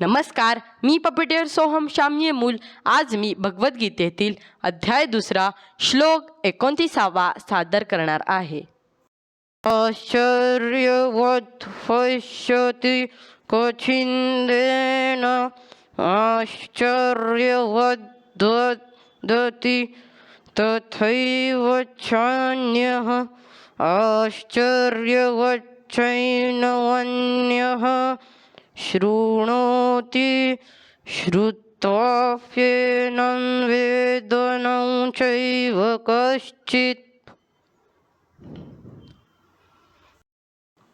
नमस्कार मी पपिटेर सोहम श्यामये मूल. आज मी भगवद्गीतेतील अध्याय दुसरा श्लोक एकोणतीसावा सादर करणार आहे. आश्चर्यवत पश्यति कछिंदेन आश्चर्यवत दति तथैव चान्यः आश्चर्यवच्चैनवन्यः शृणोति श्रुत्वाप्येनं वेदनं चैव कश्चित्।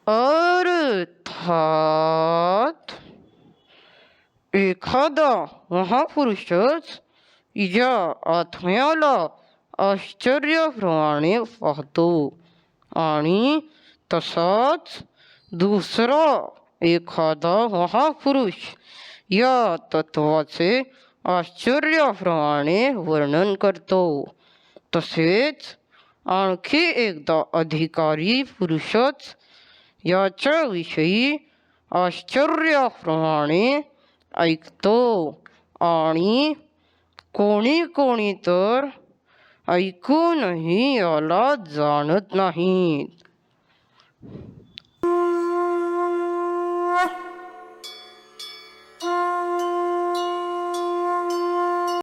अर्थात एखादा महापुरुषच या आत्म्याला आश्चर्याप्रमाणे पाहतो आणि तसाच दुसरा एखादा महापुरुष या तत्वाचे आश्चर्याप्रमाणे वर्णन करतो तसेच आणखी एकदा अधिकारी पुरुषच याच्याविषयी आश्चर्याप्रमाणे ऐकतो आणि कोणी कोणी तर ऐकूनही याला जाणत नाहीत